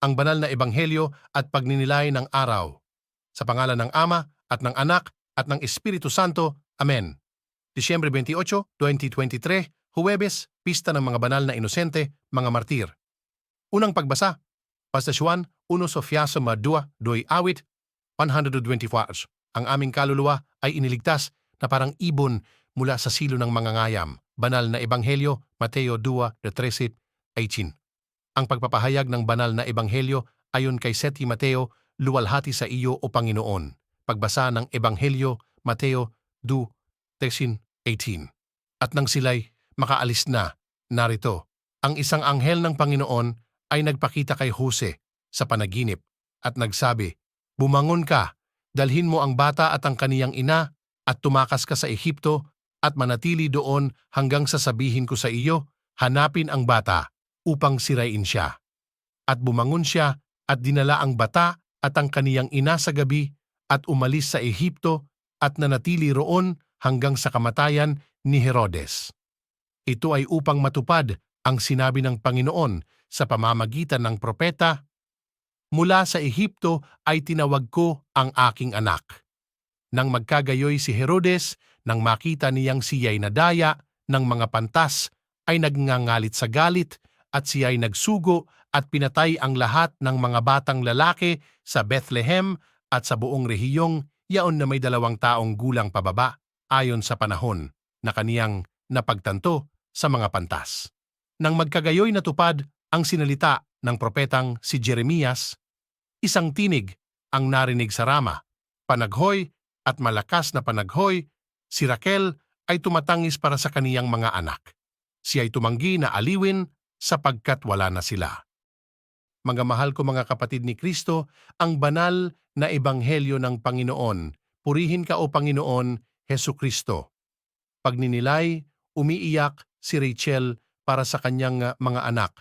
ang banal na ebanghelyo at pagninilay ng araw. Sa pangalan ng Ama at ng Anak at ng Espiritu Santo. Amen. Disyembre 28, 2023, Huwebes, Pista ng mga Banal na Inosente, mga Martir. Unang pagbasa, Pastasyon, 1 Sofiaso Madua, Doy Awit, 124. Ang aming kaluluwa ay iniligtas na parang ibon mula sa silo ng mga ngayam. Banal na Ebanghelyo, Mateo 2, 13, 18. Ang pagpapahayag ng banal na Ebanghelyo ayon kay Seti Mateo, luwalhati sa iyo o Panginoon. Pagbasa ng Ebanghelyo, Mateo 2, 13, 18. At nang sila'y makaalis na, narito, ang isang anghel ng Panginoon ay nagpakita kay Jose sa panaginip at nagsabi, Bumangon ka, dalhin mo ang bata at ang kaniyang ina at tumakas ka sa Ehipto at manatili doon hanggang sasabihin ko sa iyo, hanapin ang bata upang sirain siya. At bumangon siya at dinala ang bata at ang kaniyang ina sa gabi at umalis sa Ehipto at nanatili roon hanggang sa kamatayan ni Herodes. Ito ay upang matupad ang sinabi ng Panginoon sa pamamagitan ng propeta, Mula sa Ehipto ay tinawag ko ang aking anak. Nang magkagayoy si Herodes, nang makita niyang siya'y nadaya ng mga pantas, ay nagngangalit sa galit at siya'y nagsugo at pinatay ang lahat ng mga batang lalaki sa Bethlehem at sa buong rehiyong yaon na may dalawang taong gulang pababa ayon sa panahon na kaniyang napagtanto sa mga pantas. Nang magkagayoy natupad ang sinalita ng propetang si Jeremias, isang tinig ang narinig sa Rama, panaghoy at malakas na panaghoy, si Raquel ay tumatangis para sa kaniyang mga anak. Siya ay tumanggi na aliwin sapagkat wala na sila. Mga mahal ko mga kapatid ni Kristo, ang banal na ebanghelyo ng Panginoon. Purihin ka o Panginoon, Heso Kristo. Pagninilay, umiiyak si Rachel para sa kanyang uh, mga anak.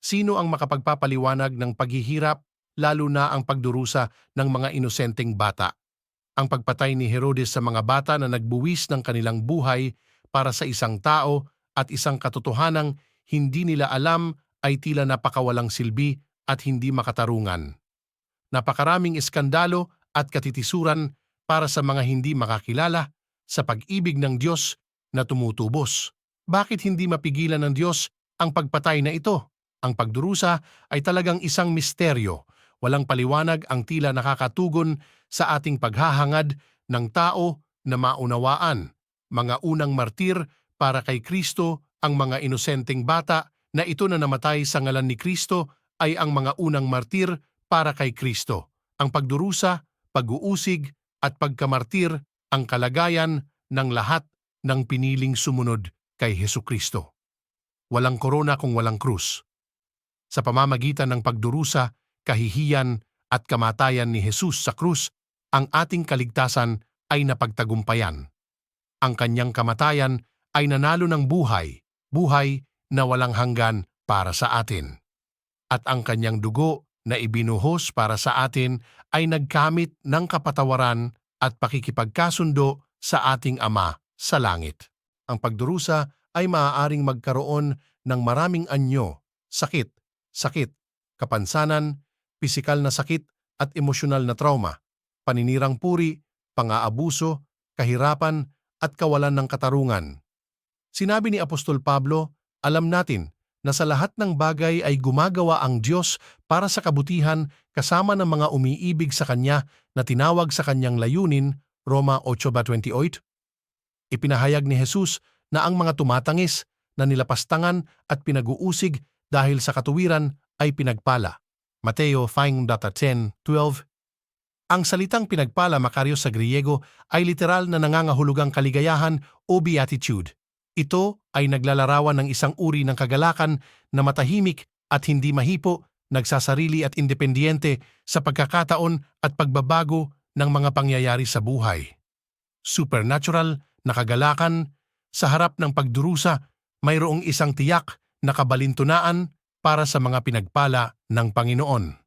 Sino ang makapagpapaliwanag ng paghihirap, lalo na ang pagdurusa ng mga inosenteng bata? Ang pagpatay ni Herodes sa mga bata na nagbuwis ng kanilang buhay para sa isang tao at isang katotohanang hindi nila alam ay tila napakawalang silbi at hindi makatarungan. Napakaraming iskandalo at katitisuran para sa mga hindi makakilala sa pag-ibig ng Diyos na tumutubos. Bakit hindi mapigilan ng Diyos ang pagpatay na ito? Ang pagdurusa ay talagang isang misteryo. Walang paliwanag ang tila nakakatugon sa ating paghahangad ng tao na maunawaan. Mga unang martir para kay Kristo ang mga inosenteng bata na ito na namatay sa ngalan ni Kristo ay ang mga unang martir para kay Kristo. Ang pagdurusa, pag-uusig at pagkamartir ang kalagayan ng lahat ng piniling sumunod kay Heso Kristo. Walang korona kung walang krus. Sa pamamagitan ng pagdurusa, kahihiyan at kamatayan ni Jesus sa krus, ang ating kaligtasan ay napagtagumpayan. Ang kanyang kamatayan ay nanalo ng buhay, buhay na walang hanggan para sa atin. At ang kanyang dugo na ibinuhos para sa atin ay nagkamit ng kapatawaran at pakikipagkasundo sa ating Ama sa langit ang pagdurusa ay maaaring magkaroon ng maraming anyo, sakit, sakit, kapansanan, pisikal na sakit at emosyonal na trauma, paninirang puri, pang-aabuso, kahirapan at kawalan ng katarungan. Sinabi ni Apostol Pablo, alam natin na sa lahat ng bagay ay gumagawa ang Diyos para sa kabutihan kasama ng mga umiibig sa Kanya na tinawag sa Kanyang layunin, Roma 8.28, Ipinahayag ni Jesus na ang mga tumatangis na nilapastangan at pinag-uusig dahil sa katuwiran ay pinagpala. Mateo 5.10-12 Ang salitang pinagpala makaryo sa Griego ay literal na nangangahulugang kaligayahan o beatitude. Ito ay naglalarawan ng isang uri ng kagalakan na matahimik at hindi mahipo, nagsasarili at independiyente sa pagkakataon at pagbabago ng mga pangyayari sa buhay. Supernatural na kagalakan sa harap ng pagdurusa, mayroong isang tiyak na kabalintunaan para sa mga pinagpala ng Panginoon.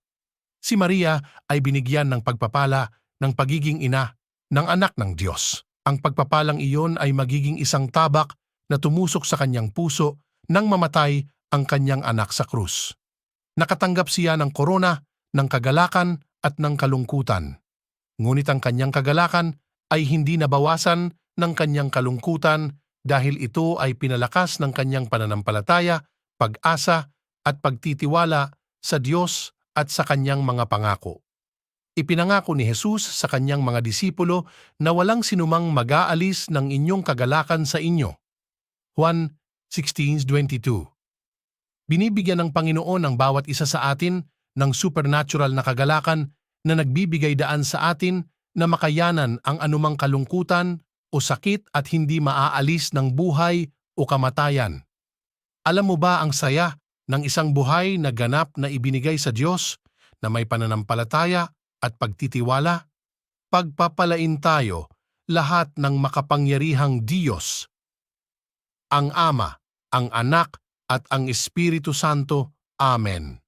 Si Maria ay binigyan ng pagpapala ng pagiging ina ng anak ng Diyos. Ang pagpapalang iyon ay magiging isang tabak na tumusok sa kanyang puso nang mamatay ang kanyang anak sa krus. Nakatanggap siya ng korona, ng kagalakan at ng kalungkutan. Ngunit ang kanyang kagalakan ay hindi nabawasan ng kanyang kalungkutan dahil ito ay pinalakas ng kanyang pananampalataya, pag-asa at pagtitiwala sa Diyos at sa kanyang mga pangako. Ipinangako ni Jesus sa kanyang mga disipulo na walang sinumang mag-aalis ng inyong kagalakan sa inyo. Juan 16.22 Binibigyan ng Panginoon ang bawat isa sa atin ng supernatural na kagalakan na nagbibigay daan sa atin na makayanan ang anumang kalungkutan o sakit at hindi maaalis ng buhay o kamatayan. Alam mo ba ang saya ng isang buhay na ganap na ibinigay sa Diyos na may pananampalataya at pagtitiwala? Pagpapalain tayo lahat ng makapangyarihang Diyos, ang Ama, ang Anak at ang Espiritu Santo. Amen.